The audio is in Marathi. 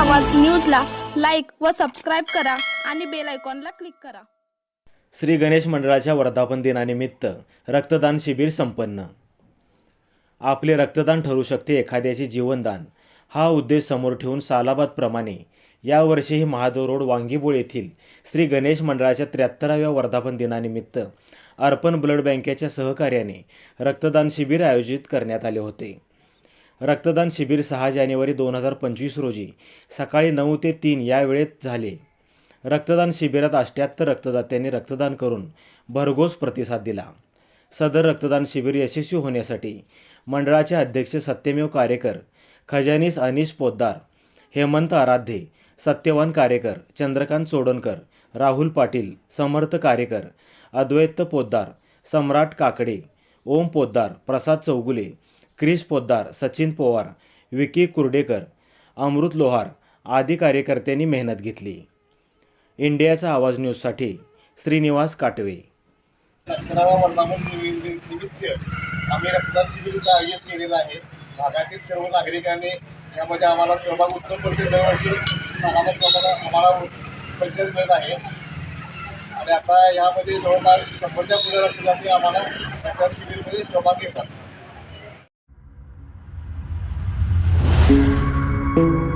न्यूजला लाईक व सबस्क्राईब करा आणि बेल आयकॉनला क्लिक करा. श्री गणेश मंडळाच्या वर्धापन दिनानिमित्त रक्तदान शिबिर संपन्न. आपले रक्तदान ठरू शकते एखाद्याचे जीवनदान. हा उद्देश समोर ठेवून सालाबादप्रमाणे यावर्षीही महादेव रोड वांगीबोळ येथील श्री गणेश मंडळाच्या त्र्याहत्तराव्या वर्धापन दिनानिमित्त अर्पण ब्लड बँकेच्या सहकार्याने रक्तदान शिबिर आयोजित करण्यात आले होते. रक्तदान शिबिर सहा जानेवारी दोन हजार पंचवीस रोजी. सकाळी नऊ ते तीन या वेळेत झाले. रक्तदान शिबिरात अष्ट्याहत्तर रक्तदात्यांनी रक्तदान करून भरघोस प्रतिसाद दिला. सदर रक्तदान शिबिर यशस्वी होण्यासाठी मंडळाचे अध्यक्ष सत्यमेव कार्यकर खजानीस अनिश पोद्दार हेमंत आराध्ये सत्यवान कार्यकर चंद्रकांत चोडणकर राहुल पाटील समर्थ कार्यकर अद्वैत पोद्दार सम्राट काकडे ओम पोद्दार प्रसाद चौगुले क्रिश पोद्दार सचिन पवार विकी कुर्डेकर अमृत लोहार आदी कार्यकर्त्यांनी मेहनत घेतली. इंडियाचा आवाज न्यूजसाठी श्रीनिवास काटवे. आम्ही रक्तदान शिबिर आयोजित केलेलं आहे. भागातील सर्व नागरिकांनी यामध्ये आम्हाला सहभाग उत्तम पडते दरवर्षी प्रमाणात आम्हाला प्रतिसाद मिळत आहे. आणि आता यामध्ये जवळपास शंभरच्या पुढे रक्तदाते आम्हाला रक्तदान शिबिरमध्ये सहभाग घेतात. thank you.